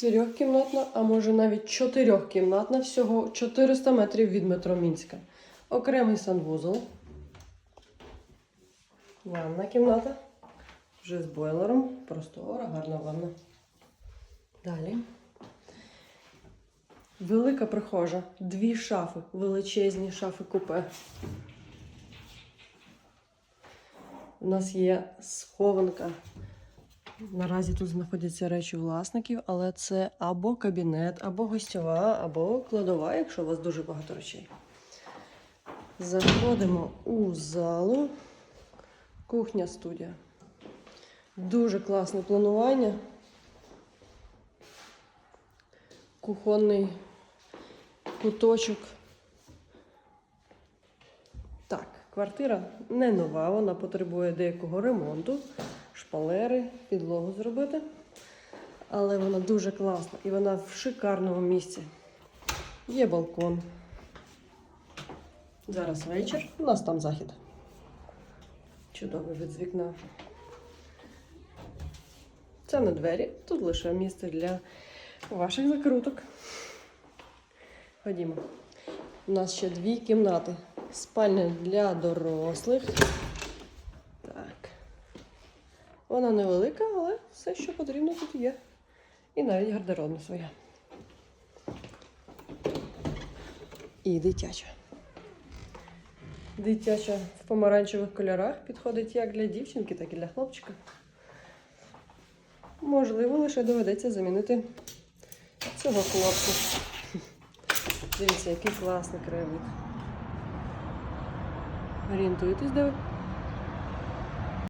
Трьохкімнатна, а може навіть чотирьохкімнатна, всього 400 метрів від метро Мінська. Окремий санвузол. Ванна кімната. Вже з бойлером. Простора, гарна ванна. Далі. Велика прихожа. Дві шафи. Величезні шафи купе. У нас є схованка. Наразі тут знаходяться речі власників, але це або кабінет, або гостьова, або кладова, якщо у вас дуже багато речей. Заходимо у залу. Кухня студія. Дуже класне планування. Кухонний куточок. Так, квартира не нова, вона потребує деякого ремонту, шпалери, підлогу зробити. Але вона дуже класна і вона в шикарному місці. Є балкон. Зараз вечір, у нас там захід. Чудовий вид з вікна. Це не двері, тут лише місце для ваших закруток. Ходімо. У нас ще дві кімнати. Спальня для дорослих. Так. Вона невелика, але все, що потрібно, тут є. І навіть гардеробна своя. І дитяча. Дитяча в помаранчевих кольорах підходить як для дівчинки, так і для хлопчика. Можливо, лише доведеться замінити цього хлопця. Дивіться, який класний краєвид. Орієнтуєтесь, де ви?